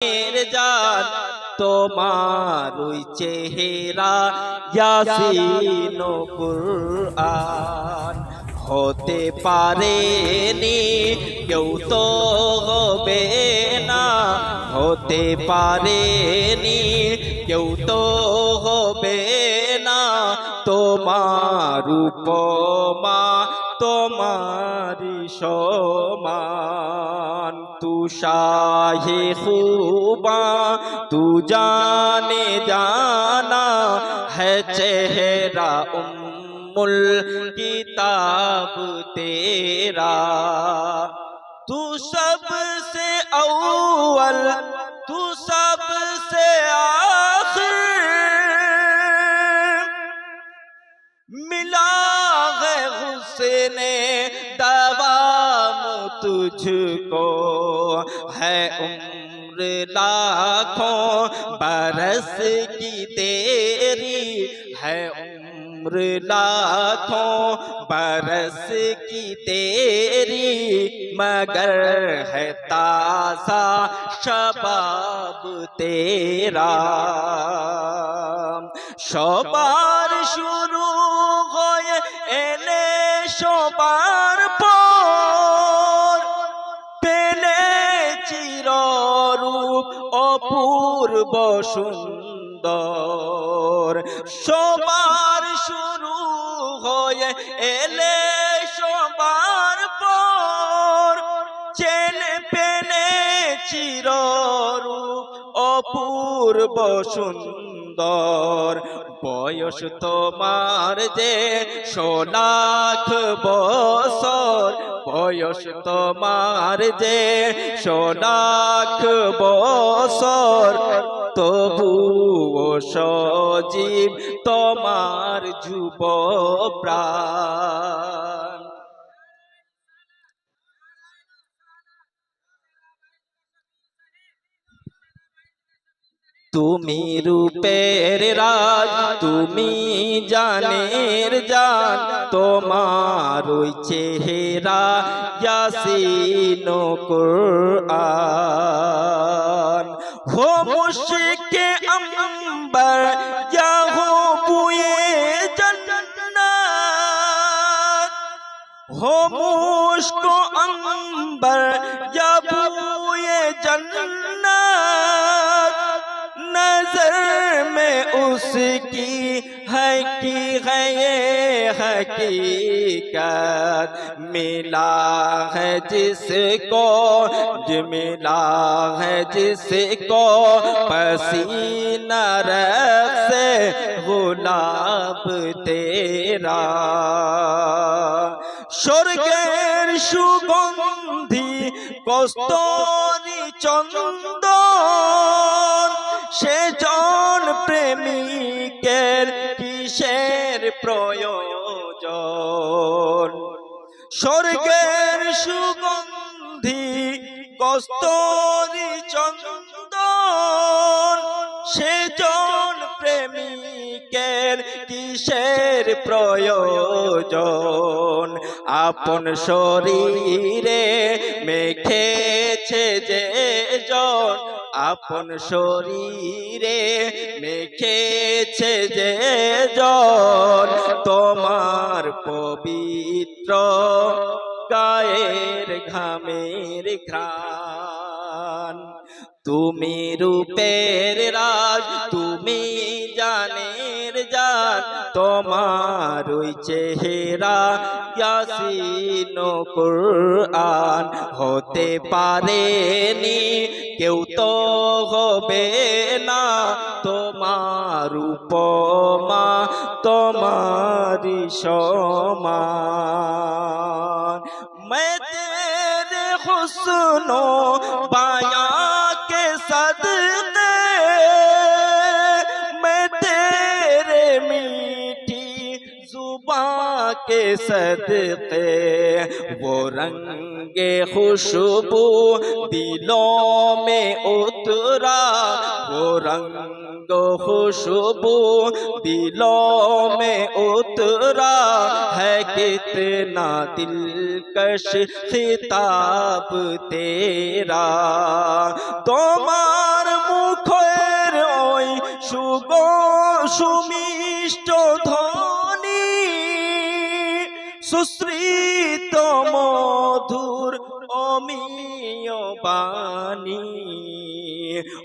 এর জান তোমার ওই চেহারা ইয়াসিন কুরআন হতে পারেনি, কেউ তো হবে না। হতে পারেনি, কেউ তো হবে না। তোমার উপমা তোমার সমান تو شاہ خوباں، تو جانے جانا ہے چہرہ ام الکتاب تیرا۔ تو سب سے اول، تو سب तुझको है उम्र लाखों बरस की तेरी। है उम्र लाखों बरस की तेरी। मगर है ताज़ा शबाब तेरा। शोबार शुरू অপূর্ব সুন্দর। সবার শুরু হয়ে এলে সবার পর চেনে পেলে চিররূপ অপূর্ব সুন্দর। বয়স তোমার যে সোলাখ বছর, বয়স তোমার যে সোলাখ বছর তবু সজীব তোমার যুব প্রাণ। তুমি রূপের রাজ, তুমি জানের জান, তোমার ওই চেহারা ইয়াসিন কুরআন। হো মুশকে অম্বর যা হো বুয়ে জান্নাত। হো মুশকো অম্বর যা उसकी है की है ये हकीकत मिला है जिसको जो मिला है जिसको पसीना रख से गुलाब तेरा স্বর্গের সুগন্ধি কস্তরি চন্দন সে কিসের প্রয়োজন? স্বর্গের সুগন্ধি, কস্তরি চন্দন সে জন প্রেমিকের কিসের প্রয়োজন? আপন শরীরে মেখেছে যে জন আপন শরীরে মেখেছে যে জন তোমার পবিত্র গায়ের ঘামের ঘ্রাণ। তুমি রূপের রাজ তুমি জানের জান। তোমার ওই চেহারা ইয়াসিন কুরআন। হতে পারেনি কেউ তো হবে না তোমার উপমা তোমারি সমান। মে হুসনো পায়া کے صدقے وہ رنگ خوشبو دلوں میں اترا وہ رنگ خوشبو دلوں میں اترا ہے کتنا دلکش خطاب تیرا তোমার মুখের ওই সুগ সুমিষ্ট ধর সুশ্রিত মধুর অমিয় বাণী।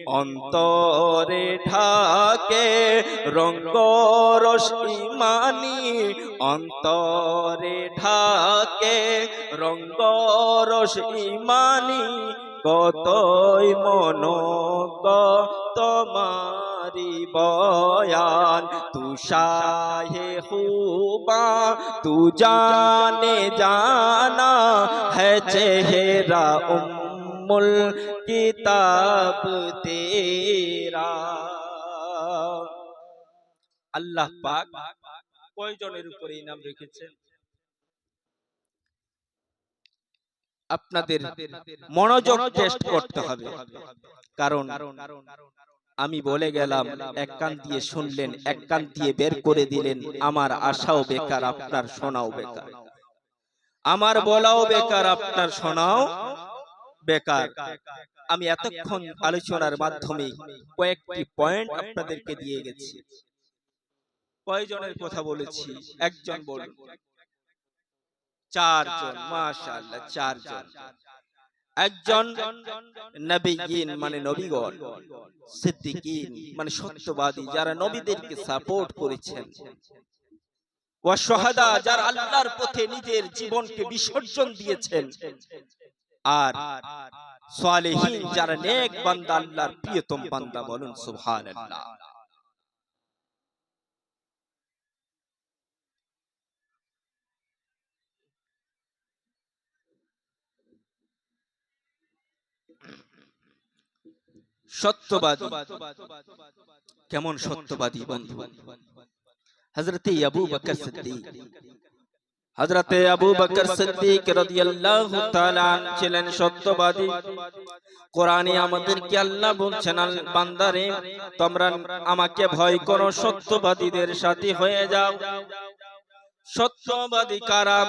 অন্তরে ঢাকে রঙ্গরস ইমানি। অন্তরে ঢাকে রঙ্গরস ইমানি। কতই মন তোমারি তোমারি বয়ান তুষাহে হুবা, তু জানে জানা হে চেহারা উম্মুল কিতাব তেরা। আল্লাহ পাক কয়জনের উপরে নাম রেখেছেন? আপনাদের মনোযোগ টেস্ট করতে হবে। কারণ আমি বলে গেলাম এক কান দিয়ে শুনলেন এক কান দিয়ে বের করে দিলেন। আমার আশাও বেকার আপনার শোনাও বেকার। আমার বলাও বেকার আপনার শোনাও বেকার। আমি এতক্ষণ আলোচনার মাধ্যমে কয়েকটি পয়েন্ট আপনাদেরকে দিয়ে গেছি। কয়জনের কথা বলেছি? একজন বলুন। চারজন মাশাআল্লাহ চারজন। একজন নবীন মানে নবীগণ সিদ্দিকিন মানে সত্যবাদী যারা নবীদেরকে সাপোর্ট করেছেন। যারা আল্লাহর পথে নিজের জীবনকে বিসর্জন দিয়েছেন। আর সালেহীন যারা নেক বান্দা আল্লাহর প্রিয়তম বান্দা বলুন সুবহানাল্লাহ। সত্যবাদী। কেমন সত্যবাদী বন্ধু? হযরতে আবু বকর সিদ্দিক। হযরতে আবু বকর সিদ্দিক রাদিয়াল্লাহু তাআলা ছিলেন সত্যবাদী। কোরআনে আমাদেরকে আল্লাহ বলছেন আল বান্দারে তোমরা আমাকে ভয় করো সত্যবাদীদের সাথে হয়ে যাও। সত্যবাদী কারা?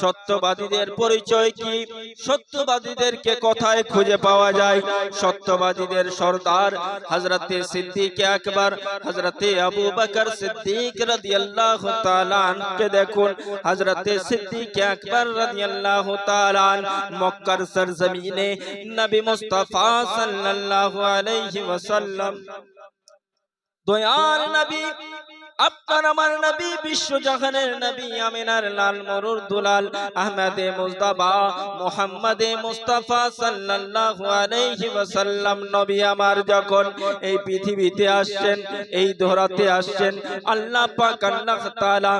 সত্যবাদীদের পরিচয় কি? সত্যবাদীদেরকে কোথায় খুঁজে পাওয়া যায়? সত্যবাদীদের সর্দার হযরতে সিদ্দিক আকবর, হযরতে আবু বকর সিদ্দিক রাদিয়াল্লাহু তাআলা আনকে দেখুন। হযরতে সিদ্দিক আকবর রাদিয়াল্লাহু তাআলা মক্কার সরজমিনে নবী মুস্তাফা সাল্লাল্লাহু আলাইহি ওয়াসাল্লাম। দয়াল নবী আপনার আমার নবী বিশ্ব জাহানের নবী আমিনার লাল মরুর দুলাল আহমেদে মুস্তাফা মোহাম্মদে মুস্তাফা সাল্লাল্লাহু আলাইহি ওয়াসাল্লাম নবী আমার যখন এই পৃথিবীতে আসছেন, এই ধরাতে আসছেন, আল্লাহ পাক আল্লাহ তাআলা